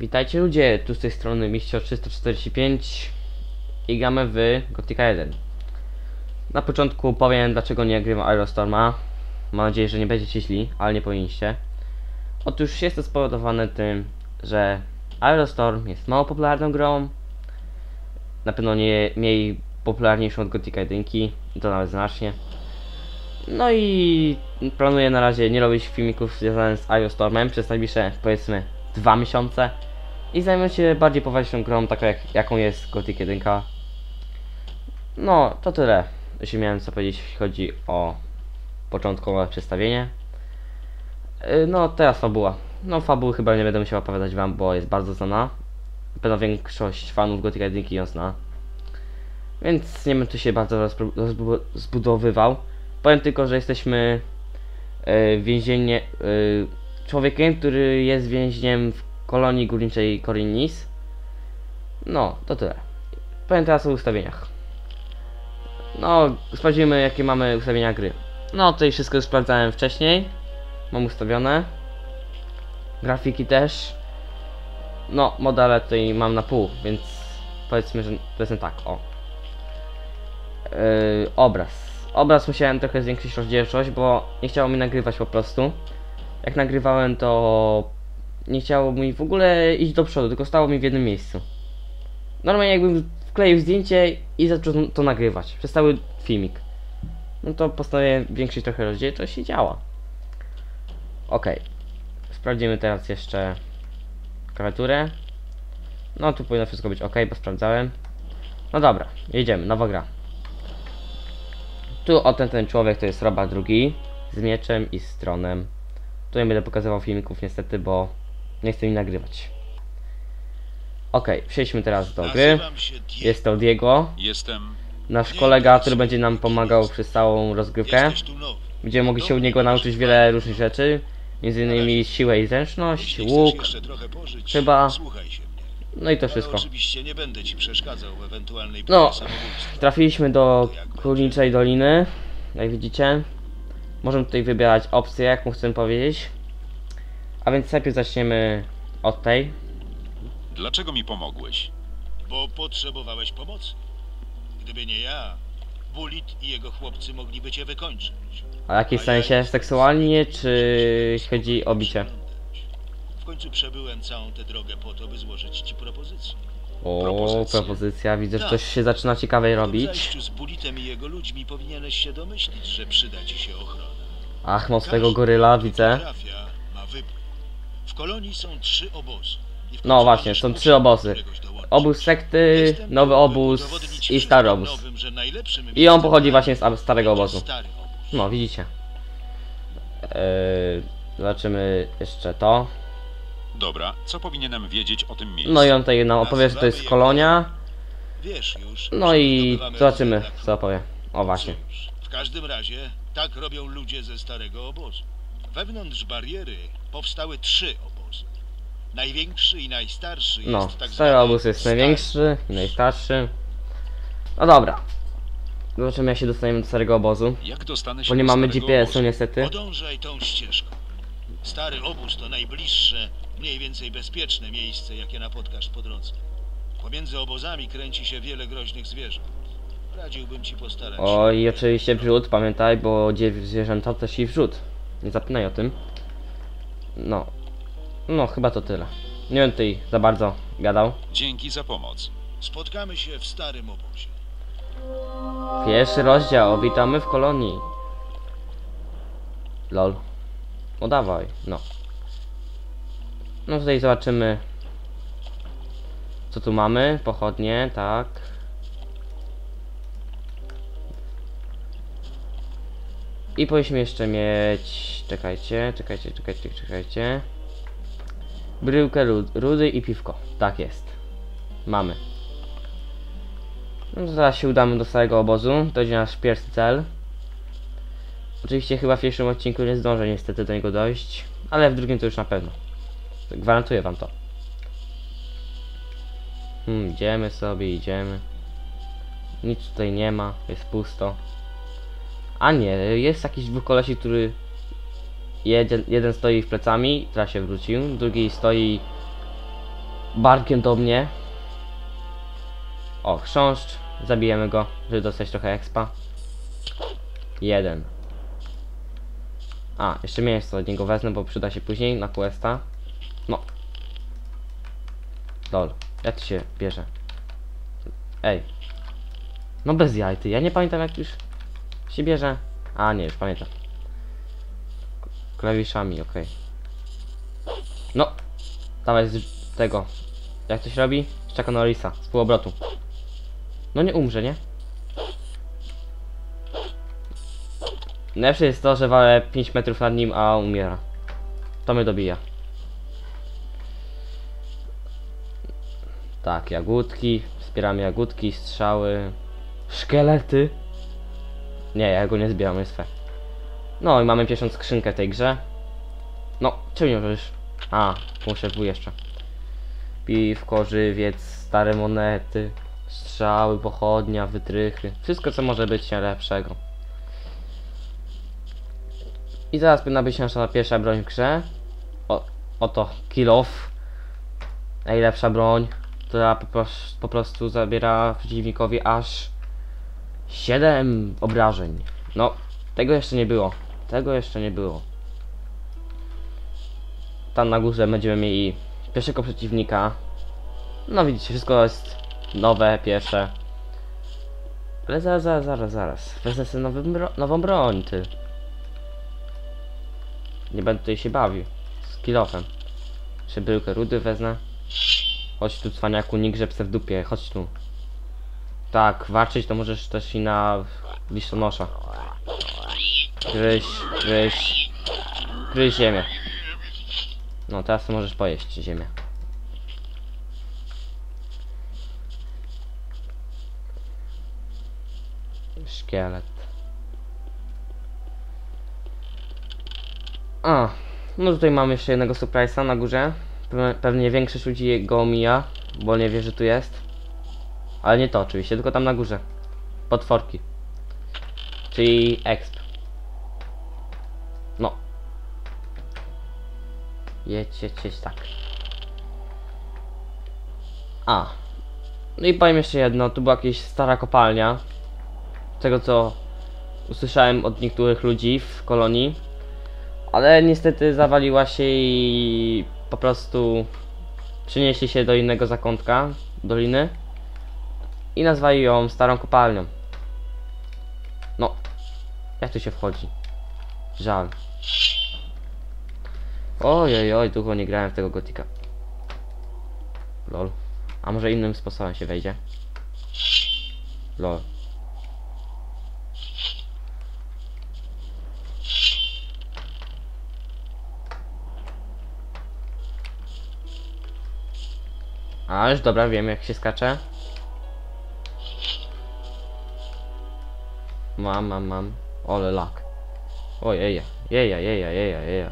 Witajcie ludzie, tu z tej strony Miścio 345 i gramy w Gothica 1. Na początku powiem dlaczego nie grywam Aerostorma. Mam nadzieję, że nie będziecie źli, ale nie powinniście. Otóż jest to spowodowane tym, że Aerostorm jest mało popularną grą. Na pewno nie mniej popularniejszą od Gothica 1, i to nawet znacznie. No i planuję na razie nie robić filmików związanych z Aerostormem przez najbliższe powiedzmy dwa miesiące i zajmę się bardziej poważną grą, taką jak, jaką jest Gothic 1. No, to tyle, jeśli miałem co powiedzieć, jeśli chodzi o początkowe przedstawienie. Yy, No, teraz fabuła. No, fabuły chyba nie będę musiał opowiadać wam, bo jest bardzo znana. Na pewno większość fanów Gothic 1 ją zna. Więc nie będę tu się bardzo rozpro- rozbu- zbudowywał. Powiem tylko, że jesteśmy yy, więzienie, yy, człowiekiem, który jest więźniem w kolonii górniczej Korinnis. No, to tyle. Powiem teraz o ustawieniach. No, sprawdzimy jakie mamy ustawienia gry. No, tutaj wszystko już sprawdzałem wcześniej. Mam ustawione. Grafiki też. No, modele tutaj mam na pół, więc powiedzmy, że to jest tak, o. Yy, obraz. Obraz musiałem trochę zwiększyć rozdzielczość, bo nie chciało mi nagrywać po prostu. Jak nagrywałem, to nie chciało mi w ogóle iść do przodu, tylko stało mi w jednym miejscu. Normalnie jakbym wkleił zdjęcie i zaczął to nagrywać przez cały filmik. No to postanowiłem większyć trochę rozdzielczość i działa. Ok. Sprawdzimy teraz jeszcze klawiaturę. No tu powinno wszystko być ok, bo sprawdzałem. No dobra, jedziemy, nowa gra. Tu o ten, ten człowiek to jest Roba drugi z mieczem i z tronem. Nie będę pokazywał filmików niestety, bo nie chcę mi nagrywać. Ok, przejdźmy teraz do gry. Jest to Diego, Jestem. nasz kolega, który będzie nam pomagał przez całą rozgrywkę. Będziemy mogli się u niego nauczyć wiele różnych rzeczy. Między innymi siłę i zręczność, łuk, chyba- no i to wszystko. oczywiście nie będę ci przeszkadzał w ewentualnej No. Trafiliśmy do Górniczej Doliny, jak widzicie. Możemy tutaj wybierać opcje, jaką chcemy powiedzieć. A więc najpierw zaczniemy od tej. Dlaczego mi pomogłeś? Bo potrzebowałeś pomocy. Gdyby nie ja, Bulit i jego chłopcy mogliby cię wykończyć. A jakiej A ja sensie? Seksualnie, czy chodzi o bicie? W końcu przebyłem całą tę drogę po to, by złożyć ci propozycję. O, propozycja. Widzę, że Tak. coś się zaczyna ciekawej robić. zajściu z Bulitem i jego ludźmi powinieneś się domyślić, że przyda ci się ochrona. Ach, swojego Każdy, goryla, widzę. trafia. W kolonii są trzy obozy. I w No właśnie, są trzy obozy. Obóz sekty, nowy obóz i stary obóz. I on pochodzi właśnie z starego obozu. No, widzicie. Eee, zobaczymy jeszcze to. Dobra, co powinienem wiedzieć o tym miejscu? No i on tutaj nam opowie, że to jest kolonia. Wiesz już. No i zobaczymy, co opowie. O właśnie. W każdym razie tak robią ludzie ze starego obozu. Wewnątrz bariery powstały trzy obozy. Największy i najstarszy No, jest tak stary obóz jest stary największy najstarszy. No dobra. Zobaczymy jak się dostaniemy do starego obozu. Jak dostanę się Bo nie do mamy GPS-u niestety. Podążaj tą ścieżką. Stary obóz to najbliższe, mniej więcej bezpieczne miejsce, jakie napotkasz po drodze. Pomiędzy obozami kręci się wiele groźnych zwierząt. Radziłbym ci postarać się. O i oczywiście wrzut, pamiętaj, bo gdzie zwierzęta też i wrzut. Nie zapominaj o tym. No. No, chyba to tyle. Nie będę tutaj za bardzo gadał. Dzięki za pomoc. Spotkamy się w starym obozie. Pierwszy rozdział, witamy w kolonii. Lol. No dawaj, no. No tutaj zobaczymy. Co tu mamy? Pochodnie, tak. I powinniśmy jeszcze mieć... Czekajcie, czekajcie, czekajcie, czekajcie. Bryłkę rud- rudy i piwko. Tak jest. Mamy. No zaraz się udamy do starego obozu. To będzie nasz pierwszy cel. Oczywiście chyba w pierwszym odcinku nie zdążę niestety do niego dojść, ale w drugim to już na pewno. Gwarantuję wam to. Hmm, idziemy sobie, idziemy. Nic tutaj nie ma, jest pusto. A nie, jest jakiś dwóch kolesi, który jeden, jeden stoi w plecami, teraz się wrócił, drugi stoi barkiem do mnie. O, chrząszcz. Zabijemy go, żeby dostać trochę expa. Jeden. A, jeszcze mięso od niego wezmę, bo przyda się później na questa. No. Lol, jak to się bierze? Ej. No bez jaj, ty. Ja nie pamiętam jak już się bierze. A, nie, już pamiętam. Klawiszami, okej. No. Dawaj z tego. Jak się robi? Z Chucka Norrisa, z półobrotu. No nie umrze, nie? Najlepsze jest to, że walę 5 metrów nad nim, a umiera. To mnie dobija. Tak, jagódki. Wspieramy jagódki, strzały. Szkielety. Nie, ja go nie zbieram, jest fe. No i mamy pierwszą skrzynkę w tej grze. No, czemu nie możesz? A, muszę w jeszcze. Piwko, żywiec, stare monety, strzały, pochodnia, wytrychy. Wszystko co może być lepszego. I zaraz powinna być nasza pierwsza broń w grze. O, oto kill off. Najlepsza broń, która po, pros- po prostu zabiera przeciwnikowi aż 7 obrażeń. No, tego jeszcze nie było. Tego jeszcze nie było. Tam na górze będziemy mieli pierwszego przeciwnika. No widzicie, wszystko jest nowe, pierwsze. Ale zaraz, zaraz, zaraz, zaraz. Wezmę sobie nowy bro nową broń, ty. Nie będę tutaj się bawił. Z kilofem. Jeszcze bryłkę rudy wezmę. Chodź tu, cwaniaku, nie grzeb se w dupie, chodź tu. Tak, walczyć to możesz też i na listonosza. Gryź, gryź. Gryź ziemię. No, teraz możesz pojeść ziemię. Szkielet. A, no tutaj mamy jeszcze jednego surprise'a na górze. Pe- Pewnie większość ludzi go omija, bo nie wie, że tu jest. Ale nie to oczywiście, tylko tam na górze. Potworki. Czyli exp. No. Jedź, jedź, jedź, tak. A. No i powiem jeszcze jedno, tu była jakaś stara kopalnia. Tego co usłyszałem od niektórych ludzi w kolonii. Ale niestety zawaliła się i po prostu przenieśli się do innego zakątka doliny i nazwali ją starą kopalnią. No, jak tu się wchodzi? Żal. Ojej, oj, długo nie grałem w tego gotika. Lol. A może innym sposobem się wejdzie? Lol. A, już dobra, wiem jak się skacze. Mam, mam, mam. Ole lak. O jeja, jeja, jeja, jeja, jeja.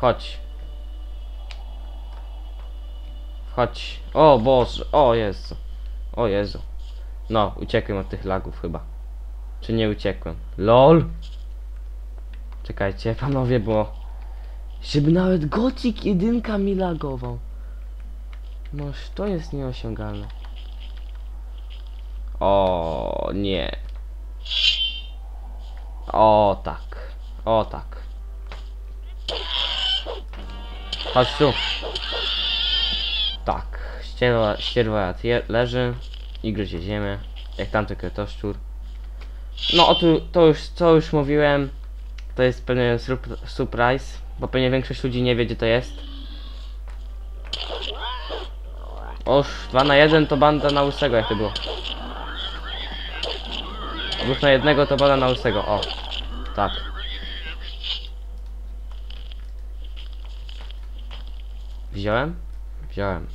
Chodź. Chodź. O Boże, o Jezu. O Jezu. No, uciekłem od tych lagów chyba. Czy nie uciekłem? LOL! Czekajcie, panowie, bo... Żeby nawet Gothic jedynka mi lagował. Noż to jest nieosiągalne. O nie. O tak. O tak. Chodź tu. Tak. Ścierwa, ścierwa leży i gryzie ziemię. Jak tamty kretoszczur. No o tu, to już, co już mówiłem. To jest surp- surprise. Bo pewnie większość ludzi nie wie gdzie to jest. Oż, 2 na 1 to banda na łysego jak to było. Dwóch na jednego to banda na łysego, o. Tak. Wziąłem? Wziąłem.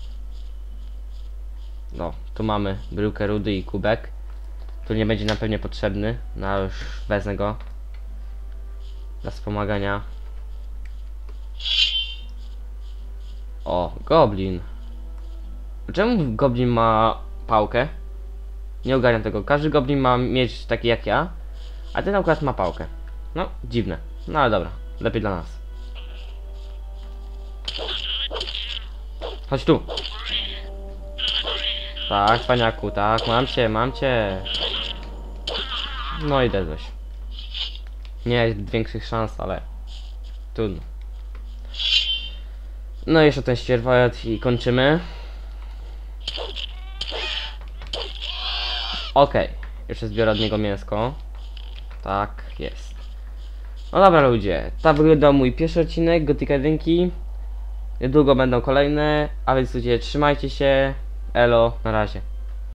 No, tu mamy bryłkę rudy i kubek. Tu nie będzie nam pewnie potrzebny, no już wezmę go. Dla wspomagania. O, goblin. Czemu goblin ma pałkę? Nie ogarniam tego. Każdy goblin ma mieć taki jak ja, a ten akurat ma pałkę. No, dziwne. No ale dobra, lepiej dla nas. Chodź tu. Tak, paniaku, tak, mam cię, mam cię. No i dedłeś. Nie jest większych szans, ale trudno. No i jeszcze ten ścierwojad i kończymy. Okej, jeszcze zbiorę od niego mięsko. Tak, jest. No dobra ludzie, tak wyglądał mój pierwszy odcinek Gotika 1. Niedługo będą kolejne, a więc ludzie trzymajcie się. Elo, na razie.